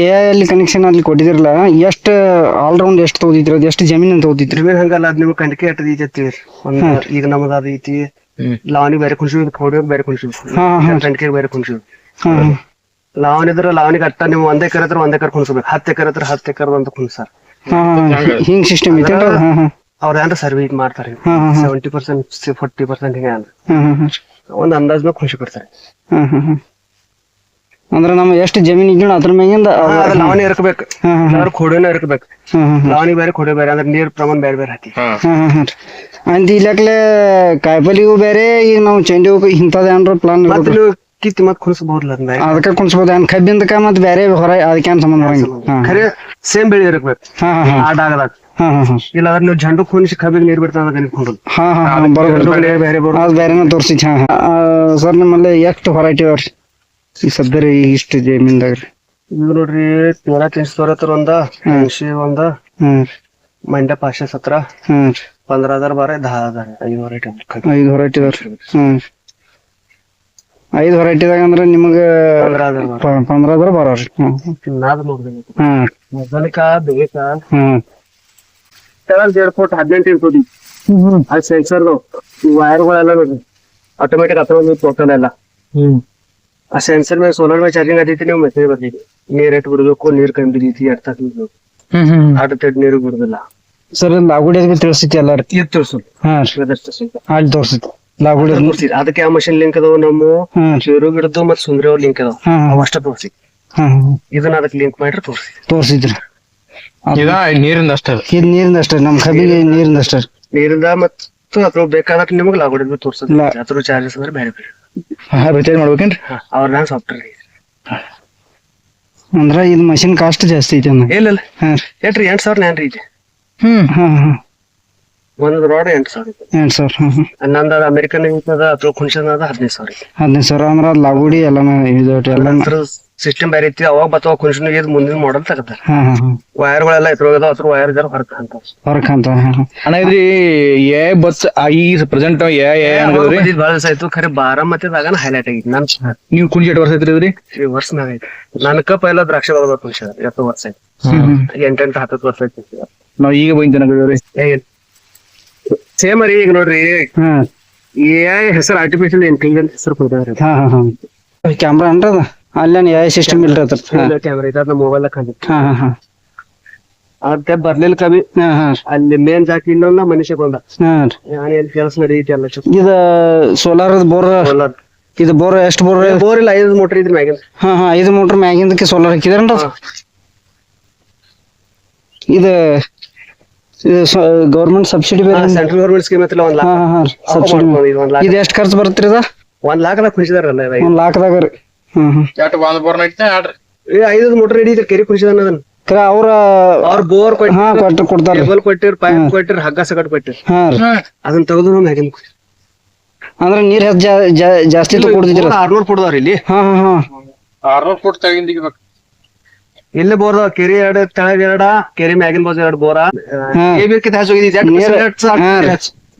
A ಅಲ್ಲಿ connection ಅಲ್ಲಿ ಕೊಟ್ಟಿದಿರಲ್ಲ ಎಷ್ಟು ಆಲ್ರೌಂಡ್ ಎಷ್ಟು ತಗೋದಿದ್ರಿ ಅದು ಎಷ್ಟು ಅಂತ ತಗೋದಿದ್ರಿ ನಿಮಗೆ ಹಂಗಲ್ಲ ಅದ್ ನಿಮ್ಗೆ ಕಂಡಿಕೆ ಎಟ್ಟದ ಐತಿ ಅಂತೀವಿ ಒಂದ್ ಈಗ ನಮಗ ಅದ ಐತಿ. ಲಾವಣಿ ಬೇರೆ ಕುಣಿಸಿ ಹೊಡಿಯೋಕ್ ಬೇರೆ ಕುಣಿಸಿ ಹಾ, ಹಾ. ಕಂಡಿಕೆ ಬೇರೆ ಕುಣಿಸಿ ಹಾ ಲಾವಣಿ ಇದ್ರ ಲಾವಣಿ ಅಟ್ಟ ನೀವು ಒಂದೇ ಕರೆ ಹತ್ರ ಒಂದ್ ಎಕರೆ ಕುಣಿಸ್ಬೇಕು. ಹತ್ತು ಎಕರೆ ಹತ್ರ ಹತ್ತು ಎಕರೆ ಅಂತ ಹಾ ಹಿಂಗ್. ಸಿಸ್ಟಮ್ ಇದೆ ಅವ್ರ ಏನ್ರ ಸರ್ವಿ ಮಾಡ್ತಾರೆ. ಸೆವೆಂಟಿ ಪರ್ಸೆಂಟ್ ಫೋರ್ಟಿ ಪರ್ಸೆಂಟ್ ಹಿಂಗ ಒಂದ್ ಅಂದಾಜ್ ಮೇಲೆ ಖುಷಿ ಕೊಡ್ತಾರೆ. ಹಾ ಹಾ ಹಾ. ಅಂದ್ರೆ ನಮ್ಮ ಎಷ್ಟು ಜಮೀನ್ ಇದ್ದು ಅದ್ರ ಮ್ಯಾಗಿಂದ ಲಾವಣಿ ಇರ್ಬೇಕು ಎಲ್ಲಾರು ಕೊಡೋನ ಇರ್ಬೇಕು ಲಾವಣಿ ಬೇರೆ ಕೊಡೆ ಬೇರೆ ಅಂದ್ರೆ ನೀರ್ ಪ್ರಮಾಣ ಬೇರೆ ಬೇರೆ ಹಾಕಿ. ಅಂತ ಇಲ್ಲಕ್ಲೆ ಕಾಯಿಪಲ್ಲೆಗೂ ಬೇರೆ ಈಗ ನಾವು ಚೆಂಡಿ ಹೂವು ಇಂಥದ್ದು ಏನಾರ ಪ್ಲಾನ್ ಮತ್ತೆ ನೀವು ಕಿತ್ತಿ ಮತ್ ಕುಣಿಸಬಹುದಲ್ಲ ಅದಕ್ಕೆ ಕುಣಿಸಬಹುದು ಏನ್ ಕಬ್ಬಿಂದಕ ಮತ್ತೆ ಬೇರೆ ಹೊರ ಅದಕ್ಕೆ ಏನ್ ಸಂಬಂಧ ಖರೆ ಸೇಮ್ ಬೆಳಿ ಇರ್ಬೇಕು. ಹಾ ಹಾ ಹಾ. ಆ ಡಾಗದಾಗ ಹಾ ಹಾ ಹಾ. ಇಲ್ಲ ಅದ್ರ ನೀವು ಜಂಡು ಕುಣಿಸಿ ಕಬ್ಬಿಗೆ ನೀರ್ ಬಿಡ್ತಾ ಬರೋ ಬೇರೆ ಬರೋ ಅದು ಬೇರೆನ ತೋರಿಸಿದ್. ಹಾ ಸರ್ ನಿಮ್ಮಲ್ಲಿ ಎಷ್ಟು ಹೊರೈಟಿ ಅವ್ರಿ ಈ ಸದ್ಯರಿ ಇಷ್ಟು ಜಮೀನ್ದಾಗ ಇವ್ ನೋಡ್ರಿ ನೂರ ತಿನ್ಸ್ದೋರ ಹತ್ರ ಒಂದ ಅಂಶಿ ಒಂದ ಹ್ಮ್. ಮಂಡ್ಯ ಪಾಶೆ ಹತ್ರ ಹ್ಮ್. ಪಂದ್ರ ಹಜಾರ್ ಬಾರ ದಹ ಹಜಾರ್ ಐದು ವೆರೈಟಿ ಐದು ವೆರೈಟಿ ಹ್ಮ್. ಐದು ವೆರೈಟಿದಾಗ ಅಂದ್ರ ನಿಮಗ ಪಂದ್ರ ಹಜಾರ್ ಬಾರ. ಪ- ಪಂದ್ರ ಹಜಾರ್ ಬೇಕ. ಹ್ಮ್. ಕೆಳಗ್ ದೇಡ್ ಫೋಟ್ ಹದಿನೆಂಟು ಇರ್ತದೆ ಹ್ಮ್. ಅದು ವೈರ್ಗಳೆಲ್ಲ ನೋಡ್ರಿ. ಆಟೋಮೆಟಿಕ್ ಹತ್ರ ಒಂದು ಟೋಟಲ್ ಎಲ್ಲ ಹ್ಮ್. ಆ ಸೆನ್ಸರ್ ಮೇಲೆ ಸೋಲಾರ್ ಮೇಲೆ ಚಾರ್ಜಿಂಗ್ ಆದೈತಿ ನೀವು ಮೆಸೇಜ್ ಬರ್ತೀವಿ ನೀರ್ ಎಟ್ ಬಿಡಬೇಕು ನೀರ್ ಕಮ್ಮಿ ಬಿದ್ದೈತಿ ಎಟ್ ತಕ್ಕ ಹ್ಮ್ ಹ್ಮ್ ಆಟ ತೆಡ್ ನೀರು ಬಿಡುದಿಲ್ಲ. ಸರ್ ಲಾಗುಡಿ ಬಿ ತಿಳಿಸ್ತೈತಿ ಎಲ್ಲಾರ? ಇದು ತೋರ್ಸು. ಹಾ. ರೀ ಅದಷ್ಟು ಅಲ್ಲಿ ತೋರಿಸ್ತೈತಿ ಲಾಗುಡಿ. ಅದಕ್ಕೆ ಆ ಮಷಿನ್ ಲಿಂಕ್ ಅದಾವ ನಮ್ಮ ಚೂರು ಗಿಡದ್ದು ಮತ್ ಸುಂದ್ರಿ ಅವ್ರ ಲಿಂಕ್ ಅದಾವ ಅವಷ್ಟ ತೋರ್ಸಿ. ಇದನ್ನ ಅದಕ್ಕೆ ಲಿಂಕ್ ಮಾಡ್ರಿ ತೋರ್ಸಿ. ತೋರಿಸಿದ್ರಿ. ಇದ ನೀರಿಂದ ಅಷ್ಟೇ ಇದು ನೀರಿಂದ ಅಷ್ಟೇ. ನಮ್ಮ ಕಬ್ಬಿಗೆ ನೀರಿಂದ. ಅಷ್ಟೇ. ನೀರಿಂದ ಮತ್ತು ಅದ್ರ ಬೇಕಾದ್ರೆ ನಿಮಗೆ ಲಾಗೋಡಿ ತೋರ್ಸೋದು. ಅದ್ರ ಚಾರ್ಜಸ್ ಅಂದ್ರೆ ಬೇರೆ ಬೇರೆ. ರಿಚಾರ್ಜ್ ಮಾಡ್ಬೇಕೇನ್ರಿ? ಅವ್ರ ನಾನ್ ಸಾಫ್ಟ್ವೇರ್ ಅಂದ್ರ ಇದು ಮಷಿನ್ ಕಾಸ್ಟ್ ಜಾಸ್ತಿ ಐತಿ ಅನ್ನ ಇಲ್ಲ ಇಲ್ಲ. ಹಾ. ರೀ ಎಟ್ರಿ ಎಂಟ್ ಸಾವಿರ ನಾನ್ ರೀ ಇದೆ ಹ್ಮ್ ಹಾ ಹಾ. ಒಂದ್ ರೋಡ್ ಎಂಟ್ ಸಾವಿರ ಎಂಟು ಸಾವಿರ ಹಾ ಹಾ. ನಂದು ಅದು ಅಮೆರಿಕನ್ ಅದ ಅಥವಾ ಕುಣ್ಸನ್ ಅದ ಹದಿನೈದು ಸಾವಿರ ಹದಿನೈದು ಸಾವಿರ ಅಂದ್ರ ಅದ್ ಲಾಗುಡಿ ಎಲ್ಲ ಇದು ಎಲ್ಲ ಸಿಸ್ಟಮ್ ಬೇರೆ ಐತಿ ಅವಾಗ ಬತ್ತಾವ ಕುಣ್ಸನ್ ಇದ್ ಮುಂದಿನ ಮಾಡಲ್ ಹಾ ಹಾ ಹಾ ವೈರ್ಗಳೆಲ್ಲ ಇದ್ರೊಳಗದ ಅದ್ರ ವೈರ್ ಜರ ಹೊರಗೆ ಅಂತ ಹೊರಕ್ ಅಂತ ಅಣ್ಣ ಇದ್ರಿ ಏ ಬಸ್ ಈ ಪ್ರೆಸೆಂಟ್ ಏ ಏ ಅನ್ನೋದ್ರಿ ಬಹಳ ದಿವಸ ಆಯ್ತು ಖರೆ ದಾಗನ ಹೈಲೈಟ್ ಆಗಿತ್ತು ನನ್ ನೀವು ಕುಂಜಿ ಎಷ್ಟು ವರ್ಷ ಐತ್ರಿ ಇದ್ರಿ? ಈ ವರ್ಷ ನಾಗ ಐತಿ ನನ್ಕ ಪೈಲ ದ್ರಾಕ್ಷಿ ಬರ್ಬೇಕು ಕುಣ್ಸ ಎತ್ತು ವರ್ಷ ಆಯ್ತು. ಹ್ಮ್ ಎಂಟೆಂಟು ಹತ್ತತ್ತು ವರ್ಷ ಐತಿ ನಾವ್ ಈಗ ಬಂದ್ ಚೆನ್ನಾಗಿದ್ರಿ ಸೇಮ್ ರೀ ಈಗ ನೋಡ್ರಿ. ಎ ಎ ಹೆಸರು ಆರ್ಟಿಫಿಷಿಯಲ್ ಇಂಟೆಲಿಜೆನ್ಸ್ ಹೆಸರು ಹಾ ಕ್ಯಾಮ್ರಾ ಅನ್ರಿ ಅದ ಅಲ್ಲೇನ್ ಯಾವ ಸಿಸ್ಟಮ್ ಇಲ್ರಿ ಕ್ಯಾಮ್ರಾ ಇದೆ ಅದನ್ನ ಮೊಬೈಲ್ ಕಂಡಿತ್ತು ಹಾ ಹಾ ಹಾ. ಅದೇ ಬರ್ಲಿಲ್ಲ ಕವಿ. ಹಾ ಹಾ. ಅಲ್ಲಿ ಮೇನ್ ಜಾಕಿ ಇನ್ನೊಂದ ಮನುಷ್ಯ ಬಂದ. ಹಾ. ರೀ ನಾನು ಎಲ್ಲಿ ಕೆಲಸ ನಡೆಯುತ್ತೆ ಎಲ್ಲ ಇದ ಸೋಲಾರ್ ಬೋರ್ ಸೋಲಾರ್ ಇದು ಬೋರ್ ಎಷ್ಟು ಬೋರ್ ಬೋರ್ ಇಲ್ಲ ಐದು ಮೋಟರ್ ಇದ್ರ ಮ್ಯಾಗಿನ ಹಾ ಹಾ ಐದು ಮೋಟರ್ ಮ್ಯಾಗಿಂದಕ್ಕೆ ಸೋಲಾರ್ ಹಾಕಿದ್ರೇನ್ರಿ? ಇದು ಗೌರ್ಮೆಂಟ್ ಸಬ್ಸಿಡಿ ಬೇರೆ ಸೆಂಟ್ರಲ್ ಗೌರ್ಮೆಂಟ್ ಸ್ಕೀಮ್ ಐತಿಲ್ಲ ಒಂದ್ ಲಾಕ್. ಸಬ್ಸಿಡಿ ಇದು ಎಷ್ಟು ಖರ್ಚು ಬರುತ್ತೆ ಇದ? ಒಂದ್ ಲಾಕ್ ಕುಣಿಸಿದಾರಲ್ಲ ಒಂದ್ ಲಾಕ್ದಾಗ ರೀ. ಹ್ಮ್ ಹ್ಮ್. ಎಷ್ಟು ಒಂದ್ ಬೋರ್ ಐತೆ ಆಡ್ರಿ. ಐದು ಮೋಟರ್ ಹಿಡಿದ್ರೆ ಕೆರಿ ಕುಣಿಸಿದಾನ ಅದನ್ನ. ಕರೆ ಅವ್ರ ಅವ್ರ ಬೋರ್ ಕೊಟ್ಟಿ ಹಾ ಕೊಟ್ಟು ಕೊಡ್ತಾರ ಕೇಬಲ್ ಕೊಟ್ಟಿರ್ ಪೈಪ್ ಕೊಟ್ಟಿರ್ ಹಗ್ಗ ಸಗಟ್ ಕೊಟ್ಟಿರ್. ಹಾ ರೀ. ಅದನ್ನ ತೆಗೆದು ಮ್ಯಾಗಿನ್ ಮ್ಯಾಗಿನ ಅಂದ್ರೆ ನೀರ್ ಹೆಚ್ಚು ಜಾ- ಜಾ- ಜಾಸ್ತಿ ಆರ್ನೂರ್ ಕೊಡ್ದವ್ರ ಇಲ್ಲಿ. ಹಾ ಹಾ ಹಾ. ಆರ್ನೂರ್ ಫುಟ್ ತೆಗಿಂದ ಇಲ್ಲಿ ಬೋರ್ ಕೆರಿ ಎರಡು ತೆಳಗ್ ಎರಡ ಕೆರಿ ಮ್ಯಾಗಿನ ಬೋರ್ ಎರಡು ಬೋರ. ಹಾ. ಏ ಬೇಕಿತ್ತು ಹೆಚ್ಚು ನೀರು- ಹಾ ರೀ.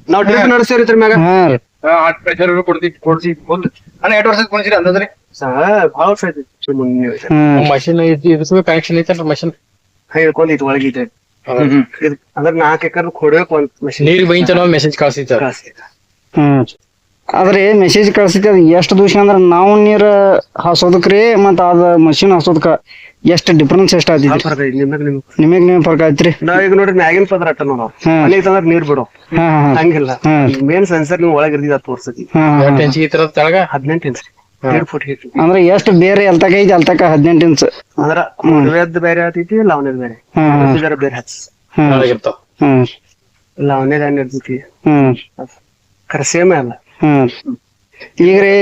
ನಾವು ಡ್ರಿಪ್ ನಡೆಸ್ತೇವ್ರಿ ಇದ್ರ ಮ್ಯಾಗ. ಹಾ ರೀ. ಆಟ್ ಪ್ರೆಷರ್ ಕೊಡ್ತೀವಿ ಕೊಡ್ಸಿ ಒಂದು ಅಣ್ಣ ಎರಡು ವರ್ಷ ಕೊಡ್ಸಿರಿ ಅಂದ್ರೆ ಭಾಳ ವರ್ಷ ಹಾ ಮಷಿನ್ ಐತಿ ಇದಕ್ಕೆ ಕನೆಕ್ಷನ್ ಐತೆ ಮಷಿನ್ ಒಳಗಿದೆ ಇದ್- ಅಂದ್ರೆ ನಾಲ್ಕು ಎಕರ್ ಕೊಡ್ಬೇಕು ಒಂದು ಮಷಿನ್ ನೀರು ಬೈನ್ ಚಲೋ ಮೆಸೇಜ್ ಕಳ್ಸಿತ್ತ ಹ್ಮ್. ಆದ್ರೆ ಮೆಸೇಜ್ ಕಳ್ಸೈತಿ ಅದು ಎಷ್ಟು ದೂಷ ಅಂದ್ರೆ ನಾವು ನೀರ್ ಹಾಸೋದಕ್ರಿ ಮತ್ತ ಅದ ಮಷಿನ್ ಹಾಸೋದಕ್ಕ ಎಷ್ಟು ಡಿಫ್ರೆನ್ಸ್ ಎಷ್ಟ್ ಆತೈತಿ ನಿಮ್ಗೆ ನಿಮ್ಗೆ ನಿಮಗ್ ನಿಮ್ ಫರ್ಕ್ ಆಯ್ತ್ರಿ? ನಾವ್ ಈಗ ನೋಡ್ರಿ ಮ್ಯಾಗಿನ ಪದ್ರ ಅಟ್ಟ ನಾವು ಅಲ್ಲಿ ತಂದ್ರೆ ನೀರ್ ಬಿಡು. ಹಂಗಿಲ್ಲ. ಮೇನ್ ಸೆನ್ಸರ್ ನೀವು ಒಳಗೆ ಇರ್ದಿದ ತೋರ್ಸತಿ ಹದಿನೆಂಟು ಇಂಚ್ ಅಂದ್ರೆ ಎಷ್ಟು ಬೇರೆ ಎಲ್ತಕ ಐತಿ ಅಲ್ತಕ ಹದಿನೆಂಟು ಇಂಚ್ ಅಂದ್ರ ಮದುವೆದ್ ಬೇರೆ ಆತೈತಿ ಲಾವಣೆದ್ ಬೇರೆ. ಬೇರೆ ಹಚ್ಚ ಹಾ. ಒಳಗಿರ್ತಾವ ಹಾ. ಲಾವಣೆದ್ ಹ್ಮ್ ಕರೆ ಸೇಮ್ ಅಲ್ಲ. ಹ್ಮ್. ಈಗ ರೀ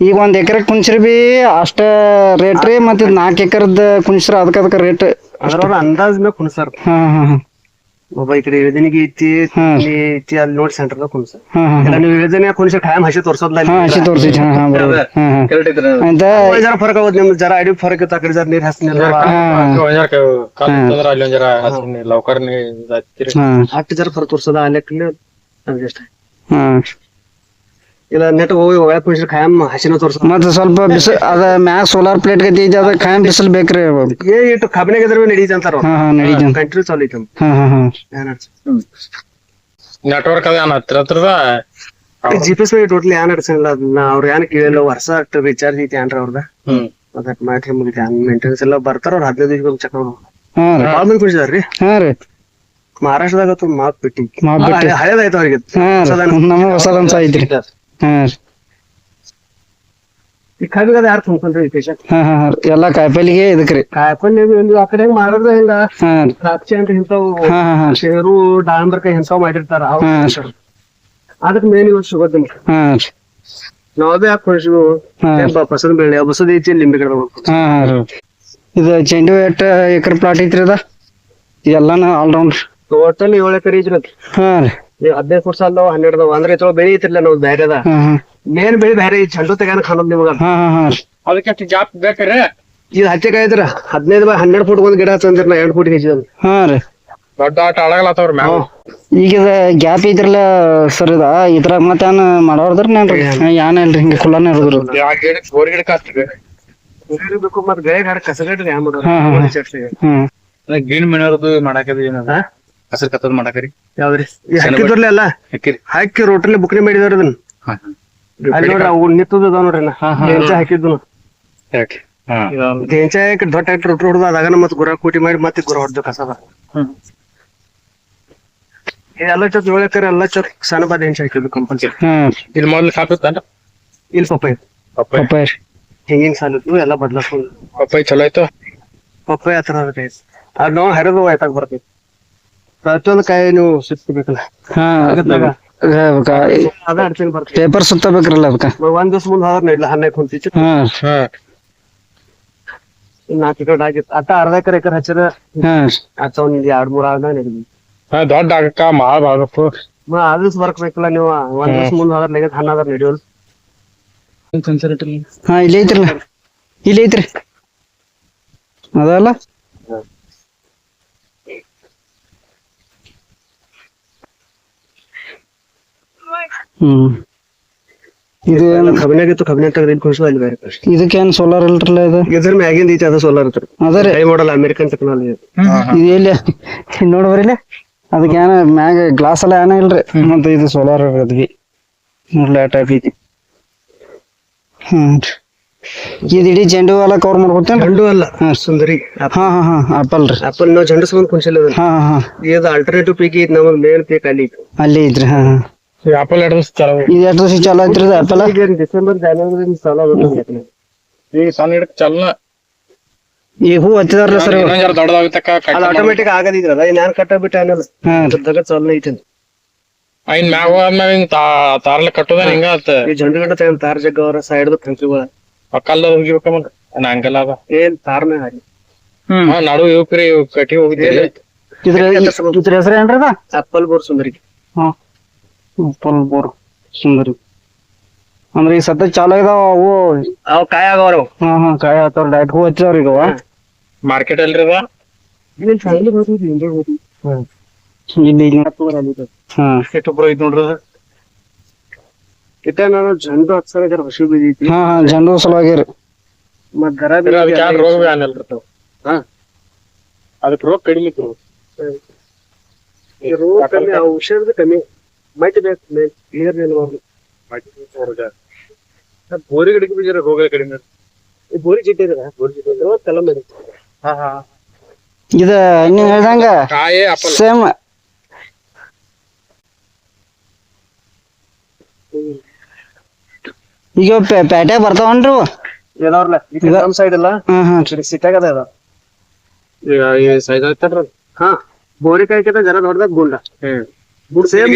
ಈಗ ಒಂದ್ ಎಕರೆ ಕುಂಚ್ರಿ ಬಿ ಅಷ್ಟ ರೇಟ್ ರೀ ಮತ್ತ ಇದ್ ನಾಲ್ಕ್ ಎಕರೆದ ಕುಂಚ್ರ ಅದಕ್ಕ ಅದಕ್ಕ ರೇಟ್ ಅದ್ರ ಅಂದಾಜ್ ಮ್ಯಾಗ ಕುಣಸಾರ. ಹಾ ಹಾ ಹಾ ಒಬ್ಬ ಈ ಕಡೆ ಯೋಜನೆಗೆ ಐತಿ ಇಲ್ಲಿ ಐತಿ ಅಲ್ಲಿ ನೋಡಿ ಸೆಂಟರ್ ದಾಗ ಕುಣಸ. ನೀವು ಯೋಜನೆ ಕುಣಿಸಿ ಟೈಮ್ ಹಸಿ ತೋರ್ಸೋದ್ಲ ಹಾ ಹಸಿ ತೋರ್ಸಿ ಹಾ ಹಾ ಬರೋબર ಹಾ ಹಾ ಕರೆಕ್ಟ್ ಅಂತ ಜರ ಫರಕ್ ಆಗೋದ್ ನಿಮ್ ಜರ ಐಡಿ ಫರಕ್ ಇತ್ತು ಆ ಕಡೆ ಜರ ನೀರ್ ಹಸ್ನಿಲ್ಲ ಅಲ್ಲಿ ಒಂದ್ ಜರ ಹಸಿನ್ ಲೌಕರ್ ಹತ್ತು ಜರ ಫರಕ್ ತೋರ್ಸೋದ? ಅಲ್ಲಿ ಅಷ್ಟ. ಹಾ ಇಲ್ಲ ನೆಟ್ ಹೋಗಿ ಒಳಗೆ ಕುಣಿಸಿ ಖಾಯಂ ಹಸಿನ ತೋರ್ಸ ಮತ್ತ ಸ್ವಲ್ಪ ಬಿಸಿಲು ಅದ ಮ್ಯಾಗ ಸೋಲಾರ್ ಪ್ಲೇಟ್ ಗತಿ ಐತಿ ಅದ ಖಾಯಂ ಬಿಸಿಲು ಬೇಕ್ರಿ. ಏ ಇಟ್ಟು ಕಬ್ಬಿನಾಗ ಇದ್ರ ನಡೀತಿ ಅಂತಾರ ಹಾ ಕಂಟ್ರಿ ಚಾಲು ಐತಿ ಹಾ ಹಾ ಹಾ. ನೆಟ್ವರ್ಕ್ ಅದ ಏನ್ ಹತ್ರ ಹತ್ರದ? ಜಿ ಪಿ ಎಸ್ ಟೋಟಲಿ ಏನ್ ನಡ್ಸಂಗಿಲ್ಲ ಅದನ್ನ ಅವ್ರ ಏನ್ ಕೇಳಿಲ್ಲ ವರ್ಷ ಅಷ್ಟು ರಿಚಾರ್ಜ್ ಐತಿ ಏನ್ರ ಅವ್ರದ. ಅದಕ್ಕೆ ಮಾಡ್ರಿ ಮುಗಿತಿ. ಹಂಗ ಮೇಂಟೆನೆನ್ಸ್ ಎಲ್ಲ ಬರ್ತಾರ ಅವ್ರ ಹದಿನೈದು ದಿವಸ ಚೆಕ್ ಮಾಡೋದು. ಹಾ ರೀ. ಭಾಳ ಮಂದಿ ಕುಡಿಸಿದಾರ್ರಿ? ಹಾ ರೀ. ಮಹಾರಾಷ್ಟ್ರದಾಗ ಮಾತ್ ಬಿಟ್ಟಿ ಮಾತ್ ಬಿಟ್ಟಿ. ಹಳೇದಾಯ್ತು ಅವ್ರಿಗೆ. ನಮ್ಮ ಹೊಸದಂಸ ಐತ್ರಿ ಹಾ. ಈ ಯಾರು ತುಂಬ್ಕೊಂಡ್ರಿ ಪೇಷಂಟ್ ಎಲ್ಲಾ ಕಾಯಿಪಲ್ಲಿಗೆ ಇದಕ್ರಿ ಒಂದು ಆ ಕಡೆ ಹೆಂಗ್? ದ್ರಾಕ್ಷಿ ಅಂತ ಇಂಥವು ಇಂಥವು ಮಾಡಿರ್ತಾರ. ಅದಕ್ಕೆ ಮೇನ್ ಸಿಗೋದಿಲ್ಲ ನಾವ್ ಕೊಡಿಸಿವು? ಬಸದ ಬೆಳೆ ಬಸದ ಐತಿ ಲಿಂಬೆ ಗಿಡ ಇದು ಚೆಂಡು ಎಕರೆ ಪ್ಲಾಟ್ ಐತ್ರಿ ಅದ? ಎಲ್ಲಾನ ಆಲ್ರೌಂಡ್ ಟೋಟಲ್ ಏಳು ಎಕರೆ ಐತ್ರಿ ಅದು. ಹಾ ರೀ. ಈ ಹದಿನೈದು ಕೋಟಿ ಸಾಲ ಹನ್ನೆರಡು ಅಂದ್ರೆ ಚಲೋ ಬೆಳಿ ಐತಿರ್ಲ ನಾವು ಬೇರೆ ಅದ ಹಾ ಹಾ. ಮೇನ್ ಬೆಳಿ ಬೇರೆ ಐತಿ ಚಂಡು ತೆಗಾನ ಕಾಣೋದು ನಿಮಗ. ಹಾ ಹಾ ಹಾ ರೀ. ಅದಕ್ಕೆ ಜಾಪ್ ಬೇಕ್ರಿ? ಇದು ಹಚ್ಚಕಾಯಿ ಐತ್ರ ಹದಿನೈದು ಬೈ ಹನ್ನೆರಡು ಫುಟ್ ಒಂದ್ ಗಿಡ ತಂದಿರ ನಾ ಎರಡು ಫುಟ್ ಹೆಚ್ಚಿದ ಹಾ ರೀ. ದೊಡ್ಡ ಆಟ ಆಡಗಲತ್ತವ್ರ ಮ್ಯಾಗ ಈಗ ಗ್ಯಾಪ್ ಇದ್ರಲ್ಲ ಸರ್ ಇದ ಇದ್ರಾಗ ಮತ್ತೇನ್ ಮಾಡೋರ್ದ್ರ ನೇನ್ರಿ ಯಾನ ಇಲ್ರಿ ಹಿಂಗ ಕುಳ್ಳಾನ ಇರೋದ್ರಿ. ಆ ಗಿಡಕ್ ಬೋರ್ ಗಿಡಕ್ ಹಚ್ರಿ ಬೇಕು ಮತ್ ಗಳೆ ಗಾಡ ಕಸಗಟ್ರಿ ಹಾ, ಹಾ. ಹ್ಮ್. ಗ್ರೀನ್ ಮಿನರ್ದು ಮಾಡಾಕದ ಏನದ? ಹಸಿರು ಕತ್ತದ ಮಾಡಕರಿ? ಯಾವ್ದ್ರಿ? ಈ ಹಾಕಿದ್ರಲ್ಲ ಅಲ್ಲ? ಹಾಕಿರಿ. ಹಾಕಿ ರೋಟಲ್ಲಿ ಬುಕ್ನಿ ಮಾಡಿದಾರ ಅದನ್ನ. ಹಾ. ಅಲ್ಲಿ ನೋಡ್ರಿ ಅವು ನಿತ್ತದ ಅದಾವ ನೋಡ್ರಿ ನಾ ದೇಂಚ ಹಾಕಿದ್ದು ಯಾಕೆ? ಹಾ. ಹಾಕಿ ದೊಡ್ಡ ಹಾಕಿ ರೊಟ್ಟಿ ಹೊಡೆದು ಅದಾಗ ಮತ್ ಗುರ ಕೂಟಿ ಮಾಡಿ ಮತ್ತೆ ಗುರ ಹೊಡೆದು ಕಸದ. ಹ್ಮ್. ಎಲ್ಲ ಚೊತ್ ಏಳು ಕರೆ ಎಲ್ಲ ಚೊತ್ ಸಣ್ಣ ಬಾ ದೇಂಚ ಹಾಕಿದ್ದು ಕಂಪಲ್ಸರಿ ಹಾ ಇಲ್ಲಿ ಮೊದ್ಲು ಕಾಪಿತ್ತಂಟ ಇಲ್ಲಿ ಪಪ್ಪಾಯ. ಪಪ್ಪಾಯಿ. ಪಪ್ಪಾಯ. ರೀ ಹಿಂಗಿಂಗ್ ಸಾಲಿದ್ದು ಎಲ್ಲ ಬದ್ಲಾಸ್ಕೊಂಡು ಪಪ್ಪಾಯಿ ಚಲೋ ಆಯ್ತು? ಪಪ್ಪಾಯ ಹತ್ರ ಅದ್ ನಾವು ಹರಿದು ಆಯ್ತಾಗ ಬರ್ತೈತಿ. ಪ್ರತಿಯೊಂದು ಕಾಯಿ ನೀವು ಹಾ ಅದ ಬರ್ತೈತಿ ಪೇಪರ್ ಸುತ್ತಬೇಕ್ರಲ್ಲ ಅದಕ್ಕ ಒಂದ್ ದಿವಸ ಮುಂದೆ ಹೋದ್ರ ಇಲ್ಲ ಹನ್ನೆರಡು ಕುಂತಿ ಹಾ. ಹಾ. ನಾಲ್ಕು ಎಕರೆ ಆಗಿತ್ತು ಅಟ್ಟ ಅರ್ಧ ಎಕರೆ ಎಕರೆ ಹಚ್ಚಿರ ಹಾ. ಆತ ಒಂದ್ ಎರಡ್ ಮೂರ್ ಆಗ ಹಾ ದೊಡ್ಡ ಆಗಕ್ಕ ಮಾಳ ಬಾಗಪ್ಪು ಅದು ದಿವಸ ಬರ್ಬೇಕಲ್ಲ ನೀವು ಒಂದ್ ದಿವಸ ಮುಂದೆ ಹೋದ್ರ ಲೆಗದ್ ಹನ್ನದ್ರ ನಡೆಯೋಲ್. ಹಾ ಇಲ್ಲಿ ಐತ್ರಲ್ಲ ಇಲ್ಲಿ ಐತ್ರಿ ಅದಲ್ಲ? ಹ್ಮ್. ಇದು ಏನ್- ಕಬಿನಾಗ ಇತ್ತು ಕಬಿನಾಗ ತೆಗೆದು ಇಲ್ಲಿ ಕುಣಿಸೋದು ಅಲ್ಲಿ ಬೇರೆ ಕಷ್ಟ ಇದಕ್ಕೇನ್ ಸೋಲಾರ್ ಇಲ್ರಲ್ಲ ಇದು? ಇದ್ರ ಮ್ಯಾಗಿಂದ ಐತಿ ಅದು ಸೋಲಾರ್ ಇತ್ತು. ಅದ ರೀ. ಹೈ ಮಾಡಲ್ ಅಮೆರಿಕನ್ ಟೆಕ್ನಾಲಜಿ ಇದು. ಎಲ್ಲಿ? ನೋಡ್ಬರಿಲ್ಲ ಅದಕ್ಕೆ ಏನ ಮ್ಯಾಗ ಗ್ಲಾಸ್ ಎಲ್ಲ ಏನ ಇಲ್ರಿ? ಮತ್ತೆ ಇದು ಸೋಲಾರ್ ಅದ್ವಿ ನೋಡ್ಲ ಟೈಪ್ ಐತಿ ಹ್ಮ್. ಇದು ಇಡೀ ಚೆಂಡು ಎಲ್ಲ ಕವರ್ ಮಾಡ್ಕೊತೇನೆ ಗಂಡು ಅಲ್ಲ ಸುಂದರಿ. ಹಾ ಹಾ ಹಾ. ಆಪಲ್ ರೀ. ಆಪಲ್ ನಾವು ಜಂಡು ಸಂಬಂಧ ಕುಣಿಸಿಲ್ಲ ಹಾ ಹಾ ಹಾ. ಇದು ಆಲ್ಟರ್ನೇಟಿವ್ ಪೀಕ್ ಐತಿ ನಮಗೆ ಮೇನ್ ಪೀಕ್ ಅಲ್ಲಿ ಅಲ್ಲಿ ಇದ್ರಿ ಹಾ ಹಾ. ಆಪಲ್ ಎರಡು ದಿವಸ ಚಲೋ. ಇದು ಎಷ್ಟು ದಿವಸ ಚಾಲು ಆಪಲ್ ಈಗ ಡಿಸೆಂಬರ್ ಜನವರಿ ಸಾಲ ಈಗ ಸಣ್ಣ ಗಿಡಕ್ ಚಲೋ ಈ ಹೂ ಹಚ್ಚಿದಾರ್ಲ ಸರ್ ಇನ್ನೊಂದ್ ಜರ ದೊಡ್ಡದಾಗತಕ್ಕ ಅದು ಆಟೋಮೆಟಿಕ್ ಆಗದಿದ್ರಲ್ಲ ಅದ ನಾನು ಕಟ್ಟಬಿಟ್ಟೆ ಅನ್ನಲ್ಲ ದಗ ಚಾಲನೆ ಐತಿ ಅಂತ. ಇನ್ ಮ್ಯಾಗ ಹೋದ್ಮ್ಯಾಗ ಹಿಂಗ್ ತಾ- ತಾರ್ಲ ಕಟ್ಟೋದ ಹಿಂಗ ಆತ? ಈ ಜಂಡು ಗಂಡ ತಗೊಂಡ್ ತಾರ್ ಜಗ್ಗ ಅವರ ಸೈಡ್ದು ಕಂಕ್ರಿಗಳ ಕಲ್ಲ ಹೋಗಿಬೇಕಮ್ಮ ನಂಗಲ್ಲ ಅದ. ಏನ್ ತಾರ್ನೇ ಹಾಗೆ. ಹಾ ನಡು ಇವಕ್ರಿ ಇವ್ ಕಟಿ ಹೋಗಿದ್ದೀರಿ ಇದ್ರ ಇದ್ರ ಹೆಸರು ಏನ್ರದ ಆಪಲ್ ಬೋರ್ ಸುಂದರಿ. ಹಾ. ಬೋರ್ ಸುಂದರಿ. ಅಂದ್ರೆ ಈಗ ಸದ್ಯ ಚಾಲು ಇದಾವ ಅವು? ಅವು ಕಾಯ ಆಗವರು. ಹಾ ಹಾ ಕಾಯಿ ಆತವ್ರ ಡೈಟ್ ಹೂ ಹಚ್ಚಾವ್ರ ಈಗ ಮಾರ್ಕೆಟ್ ಅಲ್ರಿ ಅದ ಇಲ್ಲಿ ಎಷ್ಟೊಬ್ರು ಐತ್ ನೋಡ್ರಿ ನಾನು ಜಂಡು ಹಚ್ಚರ ಜರ ಹಸಿ ಬಿದ್ದೈತಿ ಹಾ ಹಾ ಜಂಡು ಸಲುವಾಗಿ ರೀ. ಮತ್ ಗರ ಅದಕ್ಕೆ ಯಾರು ರೋಗ ಹಾ. ಅದಕ್ಕೆ ರೋಗ ಕಡಿಮೆ ಇತ್ತು. ರೋಗ ಕಮ್ಮಿ ಆ ಔಷಧದ ಕಮ್ಮಿ. ಮೈಟ್ ಬೇಕು ಕ್ಲಿಯರ್ ಬೋರಿ ಗಿಡಕ್ಕೆ ಬೀಜ ರೋಗ ಕಡಿಮೆ ಬೋರಿ ಚಿಟ್ಟಿ ಇದ್ರ ಬೋರಿ ಚಿಟ್ಟಿ ಇದ್ರ ಕಲಂ ಮಾಡಿ ಹಾ ಹಾ ಇದ ನೀವ್ ಹೇಳ್ದಂಗ ಕಾಯೇ ಸೇಮ್ ಈಗ ಪೇಟೆ ಬರ್ತಾವನ್ರಿ ಇವು? ಈಗ ಈ ನಮ್ ಸೈಡ್ ಇಲ್ಲ ಹ್ಮ್ ಸಿಟ್ಟಾಗ ಅದ ಅದ. ಈಗ ಈ ಸೈಜ್ ಹಾ ಬೋರಿ ಕಾಯ್ಕಿಂತ ಜರ ದೊಡ್ಡದಾಗ ಗುಂಡ. ಹ್ಮ್. ಸೇಮ್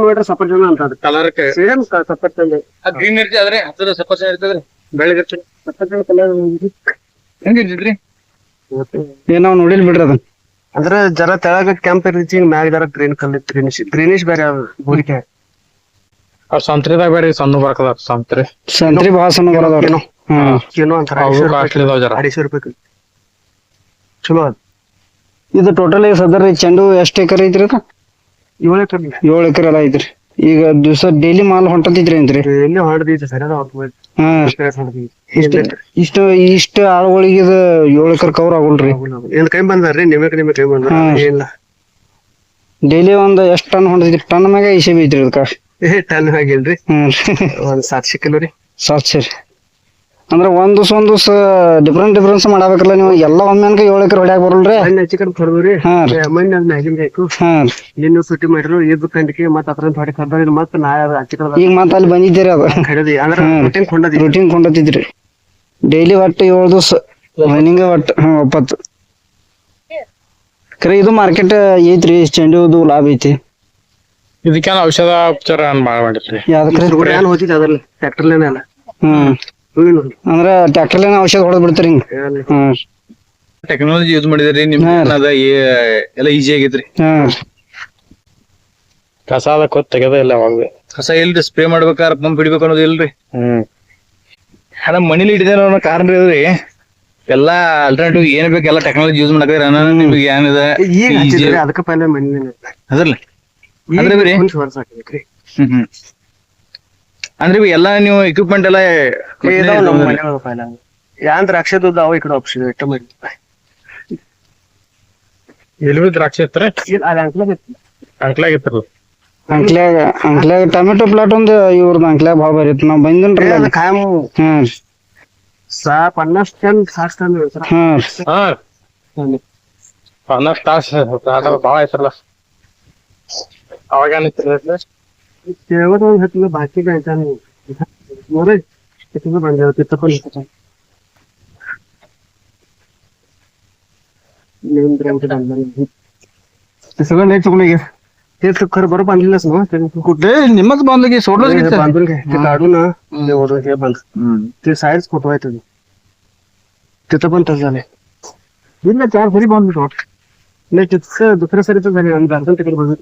ನೋಡ್ರಿ ಸಫರ್ಜನ್ ಅಂತ ಅದು ಕಲರ್ ಸೇಮ್ ಸಫರ್ಜನ್ ಗ್ರೀನ್ ಇರ್ತದೆ ಆದ್ರೆ ಹತ್ತಿರ ಸಫರ್ಜನ್ ಇರ್ತದ್ರಿ? ಬೆಳಗ್ಗೆ ಸಫರ್ಜನ್ ಕಲರ್ ನೋಡಿಲ್ ಬಿಡ್ರಿ ಅದನ್ನ. ಅಂದ್ರೆ ಜರ ತೆಳಗ ಕೆಂಪ್ ಇರ್ತೈತಿ ಹಿಂಗ್ ಮ್ಯಾಗ ಜರ ಗ್ರೀನ್ ಕಲರ್ ಗ್ರೀನಿಶ್ ಗ್ರೀನಿಶ್ ಬೇರೆ ಅವ್ ಸಂತ್ರಿದಾಗ ಬೇರೆ ಸಣ್ಣ ಬರ್ತದ ಸಂತ್ರಿ. ಸಂತ್ರಿ ಭಾಳ ಸಣ್ಣ ಬರೋದವ್ರಿ ಏನೋ ಹಾ. ಏನೋ ಅಂತಾರ ಜರ. ರೂಪಾಯಿ ಚಲೋ ಅದ. ಇದು ಟೋಟಲ್ ಸದರಿ ಚೆಂಡು ಎಷ್ಟು ಎಕರೆ ಐತ್ರಿ ಏಳು ಎಕರೆ ಏಳು ಎಕರೆ ಎಲ್ಲ ಐತ್ರಿ. ಈಗ ದಿವಸ ಡೈಲಿ ಮಾಲ್ ಹೊಂಟತಿದ್ರಿ ಅಂತ್ರಿ? ಎಲ್ಲಿ ಹೊಡೆದೈತೆ ಸರ್ ಹಾ. ಇಷ್ಟ ಇಷ್ಟ ಇಷ್ಟ ಆಳುಗಳಿಗೆ ಇದು ಏಳು ಎಕರೆ ಕವರ್ ಆಗಲ್ರಿ. ಏನ್ ಕೈ ಬಂದಾರ್ರಿ? ನಿಮಗೆ ನಿಮಗೆ ಕೈ ಬಂದ ಹಾ. ಡೈಲಿ ಒಂದ್ ಎಷ್ಟ್ ಟನ್ ಹೊಂಟೈತ್ರಿ? ಟನ್ ಮ್ಯಾಗ ಇಸೆ ಬೀತ್ರಿ ಅದಕ್ಕ ಏ ಟನ್ ಆಗಿಲ್ರಿ ಹ್ಮ್. ಒಂದ್ ಸಾಕ್ಷಿ ಕಿಲೋ ರೀ ಸಾತ್ ಸರಿ. ಅಂದ್ರ ಒಂದ್ ದಿವ್ಸ ಒಂದ್ ದಿವಸ ಡಿಫ್ರೆಂಟ್ ಡಿಫ್ರೆನ್ಸ್ ಮಾಡಬೇಕಲ್ಲ ನೀವು. ಎಲ್ಲ ಒಮ್ಮೆ ಅನ್ಕ ಏಳು ಎಕರೆ ಹೊಡ್ಯಾಕ ಬರಲ್ರಿ. ಹಣ್ಣು ಹಚ್ಚಿ ಕಡೆ ಹೊಡೆದ್ರಿ ಹಾ ರೀ. ಮಣ್ಣು ಅದ್ ಮ್ಯಾಗಿನ್ ಬೇಕು. ಹಾ ಇನ್ನು ಸುಟ್ಟಿ ಮಾಡಿರು ಇದ್ ಕಂಡಿಕೆ ಮತ್ತ ಅದ್ರ ಹೊಡೆ ಕರ್ದ ಮತ್ತ ನಾ ಹಚ್ಚಿ ಕಡೆ ಈಗ ಮತ್ತ ಅಲ್ಲಿ ಬಂದಿದ್ದೀರಿ ಅದು. ಕಡದಿ. ಅಂದ್ರೆ ಹಾ. ರೊಟ್ಟಿಂಗ್ ಕೊಂಡದಿ ರೂಟೀನ್ ಕೊಂಡತಿದ್ರಿ. ಡೈಲಿ ಒಟ್ಟು ಏಳು ದಿವಸ ರನ್ನಿಂಗ್ ಒಟ್ಟು ಹಾ ಒಪ್ಪತ್ತು. ಕರೆ ಇದು ಮಾರ್ಕೆಟ್ ಐತ್ರಿ. ಚೆಂಡು ಹೂದು ಲಾಭ ಐತಿ. ಇದಕ್ಕೆ ಔಷಧ ಉಪಚಾರ ಕೂಡ ಏನ್ ಹೋಗ್ತಿದ್ ಅದ್ರಲ್ಲಿ? ಟ್ರ್ಯಾಕ್ಟರ್ಲೇನೆ ಅಲ್ಲ? ಹ್ಮ್ ಹ್ಮ್. ಅಂದ್ರ ಟ್ರ್ಯಾಕ್ಟರ್ಲೇನ ಔಷಧ ಹೊಡೆದ್ ಬಿಡ್ತೀರಿ ಹಿಂಗ್. ಹ್ಮ್. ಟೆಕ್ನಾಲಜಿ ಯೂಸ್ ಮಾಡಿದ್ರಿ ನಿಮ್ ಹಾ. ಅದ ಎಲ್ಲ ಈಜಿ ಆಗೈತ್ರಿ. ಹ್ಮ್ ಅದ ಕೊತ್ ತೆಗೆದ ಇಲ್ಲ ಅವಾಗ ಕಸ ಇಲ್ರಿ ಸ್ಪ್ರೇ ಮಾಡ್ಬೇಕಾರ ಪಂಪ್ ಹಿಡಿಬೇಕು ಅನ್ನೋದು ಇಲ್ರಿ. ಹ್ಮ್. ಹಣ ಮನೇಲಿ ಹಿಡಿದೇನೋ ಅನ್ನೋ ಕಾರಣ ಇದ್ರಿ ಎಲ್ಲಾ ಅಲ್ಟರ್ನೇಟಿವ್ ಏನ್ ಬೇಕು ಎಲ್ಲ ಟೆಕ್ನಾಲಜಿ ಯೂಸ್ ಮಾಡಕ್ರಿ ನಿಮ್ಗೆ ಏನಿದೆ ಈಗ ಹಚ್ಚಿದ್ರಿ ಅದಕ್ಕ ಮಣ್ಣಿನ ಅದ್ರಲ್ಲ? ಅಂದ್ರೆ ಬರೀ? ವರ್ಷ ಹಾಕಿದ್ರಿ ಹ್ಮ್ ಹ್ಮ್. ಅಂದ್ರೆ ಇವು ಎಲ್ಲಾ ನೀವು ಎಕ್ವಿಪ್ಮೆಂಟ್ ಎಲ್ಲ ಇದಾವ ನಮ್ಮ ಮನೆ ಒಳಗ ಪೈಲೆ ಯಾನ್ ದ್ರಾಕ್ಷದ ಅವ ಈ ಕಡೆ ಒಪ್ಸಿದ್ವಿ ಇಟ್ಟ ಮಾಡಿ ಎಲ್ಲಿ ದ್ರಾಕ್ಷಿ ಇರ್ತಾರೆ ಇಲ್ಲ ಅಲ್ಲಿ ಅಂಕ್ಲಾಗ ಅಂಕ್ಲಾಗಿತ್ತಲ್ಲ ಅಂಕ್ಲ್ಯಾಗ ಅಂಕ್ಲ್ಯಾಗ ಟೊಮೆಟೊ ಪ್ಲಾಟ್ ಒಂದ್ ಇವ್ರದ್ದು ಅಂಕ್ಲ್ಯಾಗ ಭಾಳ ಬರೀ ಇತ್ತು ನಾವ್ ಬಂದಿನ್ರಿ ಅದು ಕಾಯಂ. ಹ್ಮ್ ಸಾ ಪನ್ನಾಸ್ ಟನ್ ಸಾಸ್ ಟನ್ ಹಾ. ಪನ್ನಾಸ್ ತಾಸ ಬಾಳ ಐತ್ರಲ್ಲ ಅವಾಗ ಏನಿತ್ತು तेवढ घातलं बाकी काय नाही बरं तिथं बांधलं तिथं पण ते सगळं नाही चुकलं गे ते तर खरं बरं बांधलेलंच ना ते कुठे? निमच बांधलं की सोडलंच की हे? बांधून घ्या ते काढू ना ते ओढून हे बांध. हम्म. ते साईडच फोटो आहे तुझे तिथं पण तसं झालंय. दिलं चार सरी बांधली टोट नाही तिथं दुसऱ्या सरीच झाले आणि बांधून तिकडे बघू